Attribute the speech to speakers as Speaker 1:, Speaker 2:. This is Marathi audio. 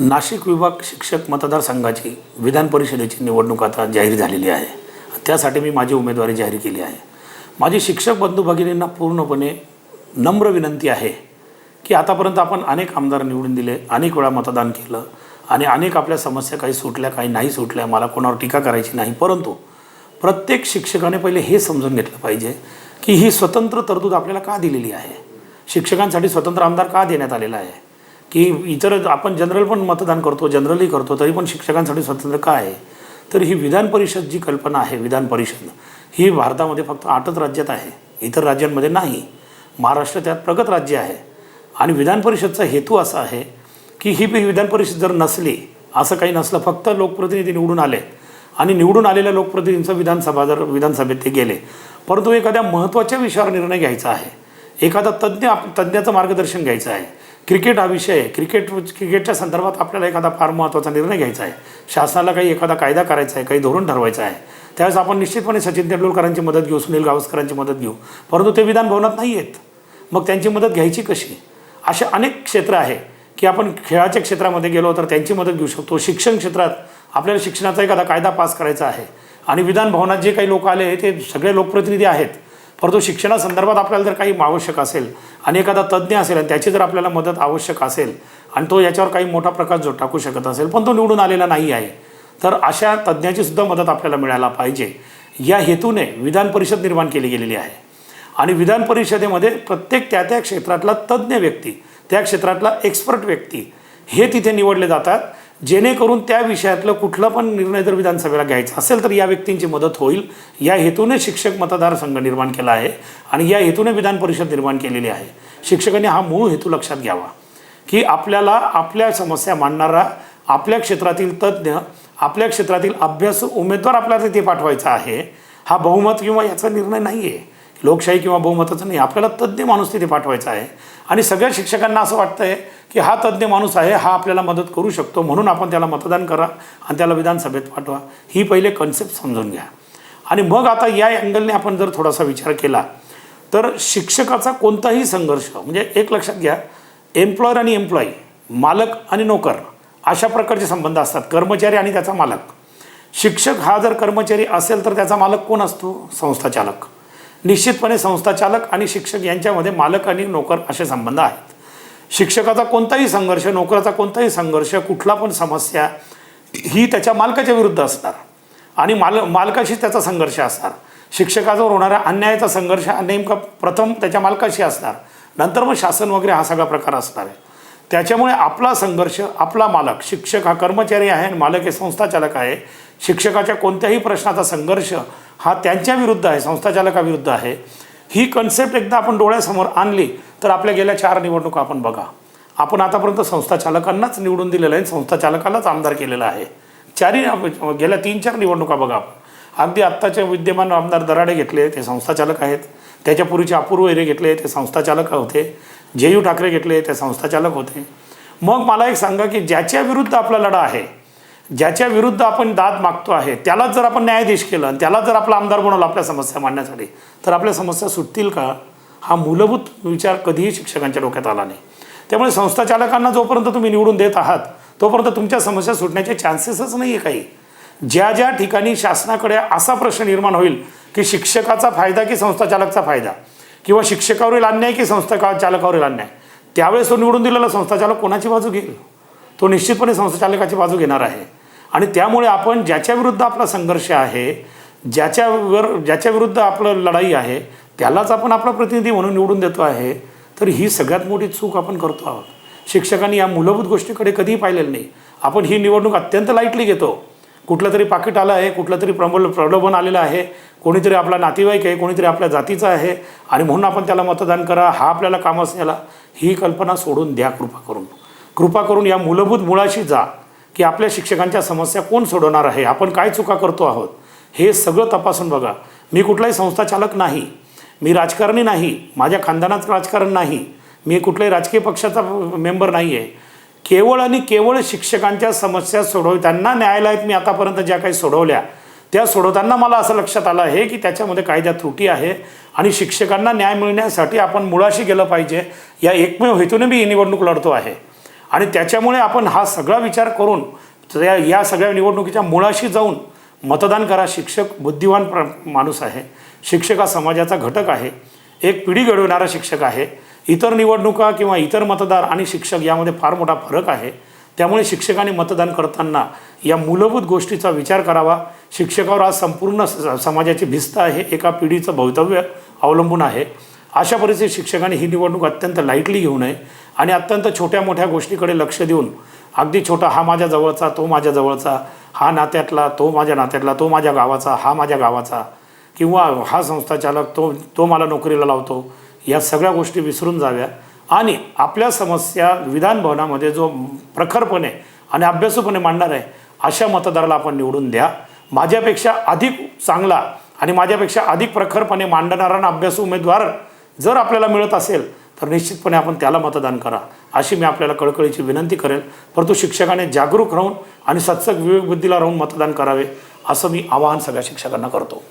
Speaker 1: नाशिक विभाग शिक्षक मतदारसंघाची विधान परिषदेची निवडणूक आता जाहीर झालेली आहे. त्यासाठी मी माझी उमेदवारी जाहीर केली आहे. माझी शिक्षक बंधू भगिनींना पूर्णपणे नम्र विनंती आहे की आतापर्यंत आपण अनेक आमदार निवडून दिले अनेक वेळा मतदान केलं आणि अनेक आपल्या समस्या काही सुटल्या काही नाही सुटल्या मला कोणावर टीका करायची नाही. परंतु प्रत्येक शिक्षकाने पहिले हे समजून घेतलं पाहिजे की ही स्वतंत्र तरतूद आपल्याला का दिलेली आहे? शिक्षकांसाठी स्वतंत्र आमदार का देण्यात आलेला आहे? की इतर आपण जनरल पण मतदान करतो जनरली करतो तरी पण शिक्षकांसाठी स्वतंत्र काय आहे? तर ही विधान परिषद जी कल्पना आहे विधान परिषद ही भारतामध्ये फक्त आठच राज्यात आहे इतर राज्यांमध्ये नाही. महाराष्ट्र त्यात प्रगत राज्य आहे. आणि विधान परिषदचा हेतू असा आहे की ही विधान परिषद जर नसली असं काही नसलं फक्त लोकप्रतिनिधी निवडून आले आणि निवडून आलेल्या लोकप्रतिनिधींचं विधानसभा जर विधानसभेत ते गेले परंतु एखाद्या महत्त्वाच्या विषयावर निर्णय घ्यायचा आहे एखादा तज्ज्ञ आप तज्ज्ञाचं मार्गदर्शन घ्यायचं आहे. क्रिकेट हा विषय आहे. क्रिकेट क्रिकेटच्या संदर्भात आपल्याला एखादा फार महत्त्वाचा निर्णय घ्यायचा आहे. शासनाला काही एखादा कायदा करायचा आहे काही धोरण ठरवायचं आहे. त्यावेळेस आपण निश्चितपणे सचिन तेंडुलकरांची मदत घेऊ सुनील गावस्करांची मदत घेऊ. परंतु ते विधान भवनात नाही आहेत. मग त्यांची मदत घ्यायची कशी? असे अनेक क्षेत्र आहे की आपण खेळाच्या क्षेत्रामध्ये गेलो तर त्यांची मदत घेऊ शकतो. शिक्षण क्षेत्रात आपल्याला शिक्षणाचा एखादा कायदा पास करायचा आहे. आणि विधान भवनात जे काही लोक आले ते सगळे लोकप्रतिनिधी आहेत. परंतु शिक्षणासंदर्भात आपल्याला जर काही आवश्यक असेल आणि एखादा तज्ज्ञ असेल आणि त्याची जर आपल्याला मदत आवश्यक असेल आणि तो याच्यावर काही मोठा प्रकाश जो टाकू शकत असेल पण तो निवडून आलेला नाही आहे तर अशा तज्ज्ञाची सुद्धा मदत आपल्याला मिळायला पाहिजे. या हेतूने विधान परिषद निर्माण केली गेलेली आहे. आणि विधान परिषदेमध्ये प्रत्येक त्या त्या क्षेत्रातला तज्ज्ञ व्यक्ती त्या क्षेत्रातला एक्सपर्ट व्यक्ती हे तिथे निवडले जातात. जेणेकरून त्या विषयातलं कुठला पण निर्णय जर विधानसभेला घ्यायचा असेल तर या व्यक्तींची मदत होईल. या हेतूने शिक्षक मतदारसंघ निर्माण केला आहे आणि या हेतूने विधान परिषद निर्माण केलेली आहे. शिक्षकांनी हा मूळ हेतू लक्षात घ्यावा की आपल्याला आपल्या समस्या मांडणारा आपल्या क्षेत्रातील तज्ज्ञ आपल्या क्षेत्रातील अभ्यास उमेदवार आपल्याला तिथे पाठवायचा आहे. हा बहुमत किंवा याचा निर्णय नाही आहे लोकशाही किंवा बहुमताचं नाही. आपल्याला तज्ज्ञ माणूस तिथे पाठवायचा आहे. आणि सगळ्या शिक्षकांना असं वाटतं आहे की हा तज्ज्ञ माणूस आहे हा आपल्याला मदत करू शकतो. म्हणून आपण त्याला मतदान करा आणि त्याला विधानसभेत पाठवा. ही पहिले कन्सेप्ट समजून घ्या. आणि मग आता या अँगलने आपण जर थोडासा विचार केला तर शिक्षकाचा कोणताही संघर्ष म्हणजे एक लक्षात घ्या एम्प्लॉयर आणि एम्प्लॉई मालक आणि नोकर अशा प्रकारचे संबंध असतात. कर्मचारी आणि त्याचा मालक. शिक्षक हा जर कर्मचारी असेल तर त्याचा मालक कोण असतो? संस्थाचालक. निश्चितपणे संस्थाचालक आणि शिक्षक यांच्यामध्ये मालक आणि नोकर असे संबंध आहेत. शिक्षकाचा कोणताही संघर्ष नोकराचा कोणताही संघर्ष कुठला पण समस्या ही त्याच्या मालकाच्या विरुद्ध असणार. आणि माल मालकाशी त्याचा संघर्ष असणार. शिक्षकाजवळ होणाऱ्या अन्यायाचा संघर्ष हा नेमका प्रथम त्याच्या मालकाशी असणार. नंतर मग शासन वगैरे हा सगळा प्रकार असणार आहे. त्याच्यामुळे आपला संघर्ष आपला मालक शिक्षक हा कर्मचारी आहे आणि मालक हे संस्थाचालक आहे. शिक्षकाच्या कोणत्याही प्रश्नाचा संघर्ष हा त्यांच्या विरुद्ध आहे संस्थाचालकाविरुद्ध आहे. ही कन्सेप्ट एकदा आपण डोळ्यासमोर आणली तर आपल्या गेल्या चार निवडणुका आपण बघा. आपण आतापर्यंत संस्थाचालकांनाच निवडून दिलेलं आहे संस्थाचालकालाच आमदार केलेला आहे. चारही गेल्या तीन चार निवडणुका बघा अगदी आत्ताचे विद्यमान आमदार दराडे घेतले ते संस्थाचालक आहेत. त्याच्यापूर्वीचे अपूर्व हिरे घेतले ते संस्थाचालक होते. जयू ठाकरे घेतले ते संस्थाचालक होते. मग मला एक सांगा की ज्याच्या विरुद्ध आपला लढा आहे ज्याच्या विरुद्ध आपण दाद मागतो आहे त्यालाच जर आपण न्यायाधीश केलं आणि त्याला जर आपला आमदार बनवलं आपल्या समस्या मांडण्यासाठी तर आपल्या समस्या सुटतील का? हा मूलभूत विचार कधीही शिक्षकांच्या डोक्यात आला नाही. त्यामुळे संस्थाचालकांना जोपर्यंत तुम्ही निवडून देत आहात तोपर्यंत तुमच्या समस्या सुटण्याचे चान्सेसच नाही आहे काही. ज्या ज्या ठिकाणी शासनाकडे असा प्रश्न निर्माण होईल की शिक्षकाचा फायदा की संस्थाचालकचा फायदा किंवा शिक्षकावरील अन्याय की संस्था चालकावरील अन्याय त्यावेळेस तो निवडून दिलेला संस्थाचालक कोणाची बाजू घेईल? तो निश्चितपणे संस्थाचालकाची बाजू घेणार आहे. आणि त्यामुळे आपण ज्याच्या विरुद्ध आपला संघर्ष आहे ज्याच्यावर ज्याच्या विरुद्ध आपलं लढाई आहे त्यालाच आपण आपला प्रतिनिधी म्हणून निवडून देतो आहे तर ही सगळ्यात मोठी चूक आपण करतो आहोत. शिक्षकांनी या मूलभूत गोष्टीकडे कधीही पाहिलेलं नाही. आपण ही निवडणूक अत्यंत लाईटली घेतो. कुठलं तरी पाकिट आलं आहे कुठलं तरी प्रबल प्रलोभन आलेलं आहे कोणीतरी आपला नातेवाईक आहे कोणीतरी आपल्या जातीचा आहे आणि म्हणून आपण त्याला मतदान करा हा आपल्याला कामच असण्याला ही कल्पना सोडून द्या कृपा करून. कृपा करून या मूलभूत मुळाशी जा. की आपल्या शिक्षकांच्या समस्या कोण सोडवणार आहे? आपण काय चुका करतो आहोत? हे सगळं तपासून बघा. मी कुठलाही संस्थाचालक नाही. मी राजकारणी नाही. माझ्या खानदानाचं राजकारण नाही. मी कुठल्याही राजकीय पक्षाचा मेंबर नाही आहे केवळ आणि केवळ शिक्षकांच्या समस्या सोडवताना न्यायालयात मी आतापर्यंत ज्या काही सोडवल्या त्या सोडवताना मला असं लक्षात आलं आहे की त्याच्यामध्ये कायद्यात त्रुटी आहे आणि शिक्षकांना न्याय मिळण्यासाठी आपण मुळाशी गेलं पाहिजे. या एकमेव हेतूने मी ही निवडणूक लढतो आहे. आणि त्याच्यामुळे आपण हा सगळा विचार करून या सगळ्या निवडणुकीच्या मुळाशी जाऊन मतदान करा शिक्षक बुद्धिवान प्र माणूस आहे. शिक्षक हा समाजाचा घटक आहे. एक पिढी घडवणारा शिक्षक आहे. इतर निवडणुका किंवा इतर मतदार आणि शिक्षक यामध्ये फार मोठा फरक आहे. त्यामुळे शिक्षकांनी मतदान करताना या मूलभूत गोष्टीचा विचार करावा. शिक्षकावर आज संपूर्ण स- समाजाची भिस्त आहे. एका पिढीचं भवितव्य अवलंबून आहे. अशा परिस्थितीत शिक्षकांनी ही निवडणूक अत्यंत लाईटली घेऊ नये. आणि अत्यंत छोट्या मोठ्या गोष्टीकडे लक्ष देऊन अगदी छोटा हा माझ्या जवळचा तो माझ्या जवळचा हा नात्यातला तो माझ्या नात्यातला तो माझ्या गावाचा हा माझ्या गावाचा किंवा हा संस्थाचालक तो तो मला नोकरीला लावतो या सगळ्या गोष्टी विसरून जाव्या. आणि आपल्या समस्या विधान भवनामध्ये जो प्रखरपणे आणि अभ्यासूपणे मांडणार आहे अशा मतदाराला आपण निवडून द्या. माझ्यापेक्षा अधिक चांगला आणि माझ्यापेक्षा अधिक प्रखरपणे मांडणारा आणि अभ्यासू उमेदवार जर आपल्याला मिळत असेल तर निश्चितपणे आपण त्याला मतदान करा. अशी मी आपल्याला कळकळीची विनंती करेल. परंतु शिक्षकाने जागरूक राहून आणि सत्सक विवेकबुद्धीला राहून मतदान करावे असं मी आवाहन सगळ्या शिक्षकांना करतो.